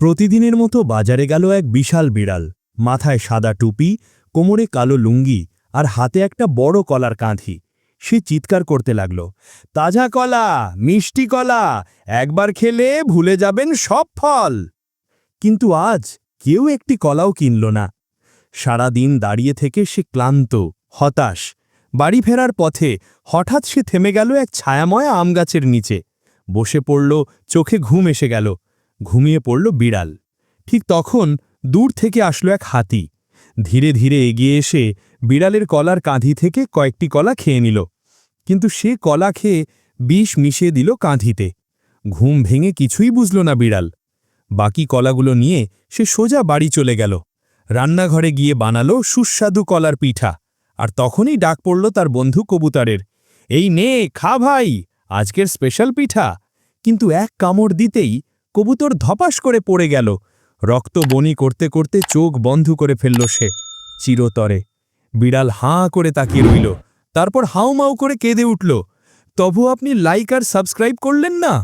প্রতিদিনের মতো বাজারে গেল এক বিশাল বিড়াল। মাথায় সাদা টুপি, কোমরে কালো লুঙ্গি আর হাতে একটা বড় কলার কাঁধি। সে চিৎকার করতে লাগল, তাজা কলা, মিষ্টি কলা, একবার খেলে ভুলে যাবেন সব ফল। কিন্তু আজ কেউ একটি কলাও কিনল না। সারাদিন দাঁড়িয়ে থেকে সে ক্লান্ত, হতাশ, বাড়ি ফেরার পথে হঠাৎ সে থেমে গেল এক ছায়াময় আম গাছের নিচে। বসে পড়ল, চোখে ঘুম এসে গেল। ঘুমিয়ে পড়ল বিড়াল। ঠিক তখন দূর থেকে আসলো এক হাতি। ধীরে ধীরে এগিয়ে এসে বিড়ালের কলার কাঁধি থেকে কয়েকটি কলা খেয়ে নিল। কিন্তু সে কলা খেয়ে বিষ মিশিয়ে দিল কাঁধিতে। ঘুম ভেঙে কিছুই বুঝল না বিড়াল। বাকি কলাগুলো নিয়ে সে সোজা বাড়ি চলে গেল। রান্নাঘরে গিয়ে বানালো সুস্বাদু কলার পিঠা। আর তখনই ডাক পড়ল তার বন্ধু কবুতরের। এই নে, খা ভাই, আজকের স্পেশাল পিঠা। কিন্তু এক কামড় দিতেই কবুতর ধপাস করে পড়ে গেল। রক্ত বনি করতে করতে চোখ বন্ধ করে ফেলল সে চিরতরে। বিড়াল হাঁ করে তাকিয়ে রইল। তারপর হাউমাউ করে কেঁদে উঠল। তবু আপনি লাইক আর সাবস্ক্রাইব করলেন না?